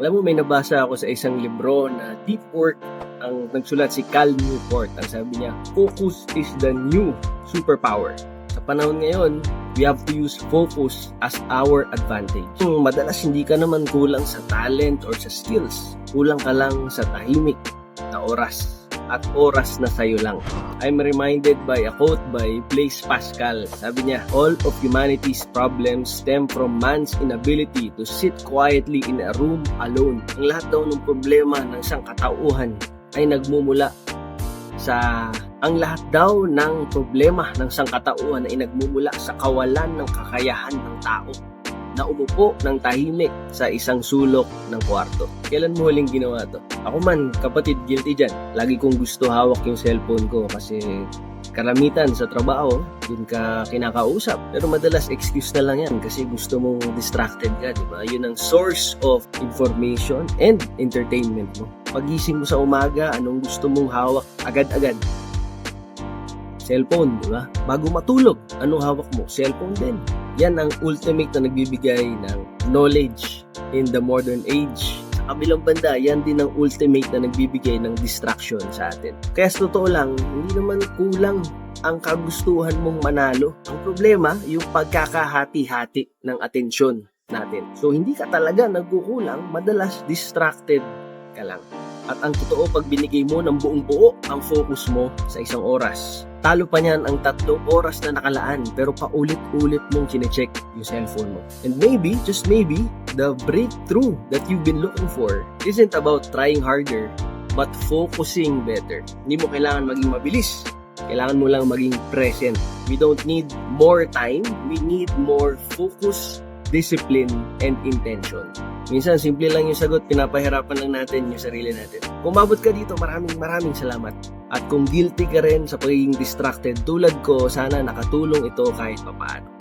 Alam mo, may nabasa ako sa isang libro na deep work ang nagsulat si Cal Newport. Ang sabi niya, focus is the new superpower. Sa panahon ngayon, we have to use focus as our advantage. Kung madalas hindi ka naman kulang sa talent or sa skills, kulang ka lang sa tahimik na oras at oras na sa'yo lang. I'm reminded by a quote by Blaise Pascal. Sabi niya, All of humanity's problems stem from man's inability to sit quietly in a room alone. Ang lahat daw ng problema ng isang katauhan ay nagmumula sa ang lahat daw ng problema ng sangkatauhan ay nagmumula sa kawalan ng kakayahan ng tao na umupo ng tahimik sa isang sulok ng kwarto. Kailan mo huling ginawa to? Ako man, kapatid, guilty dyan. Lagi kong gusto hawak yung cellphone ko kasi karamitan sa trabaho, yun ka kinakausap. Pero madalas excuse na lang yan kasi gusto mong distracted ka, di ba? Yun ang source of information and entertainment mo. Pagising mo sa umaga, anong gusto mong hawak agad-agad? Cellphone, di ba? Bago matulog, anong hawak mo? Cellphone din. Yan ang ultimate na nagbibigay ng knowledge in the modern age. Sa kabilang banda, yan din ang ultimate na nagbibigay ng distraction sa atin. Kaya sa totoo lang, hindi naman kulang ang kagustuhan mong manalo. Ang problema, yung pagkakahati-hati ng atensyon natin. So, hindi ka talaga nagkukulang, madalas distracted ka lang. At ang totoo, pag binigay mo ng buong buo ang focus mo sa isang oras, talo pa niyan ang tatlong oras na nakalaan pero paulit-ulit mong chinecheck yung cellphone mo. And maybe, just maybe, the breakthrough that you've been looking for isn't about trying harder but focusing better. Hindi mo kailangan maging mabilis. Kailangan mo lang maging present. We don't need more time. We need more focus, discipline, and intention. Minsan, simple lang yung sagot, pinapahirapan lang natin yung sarili natin. Kung mabot ka dito, maraming maraming salamat. At kung guilty ka rin sa pagiging distracted tulad ko, sana nakatulong ito kahit papaano.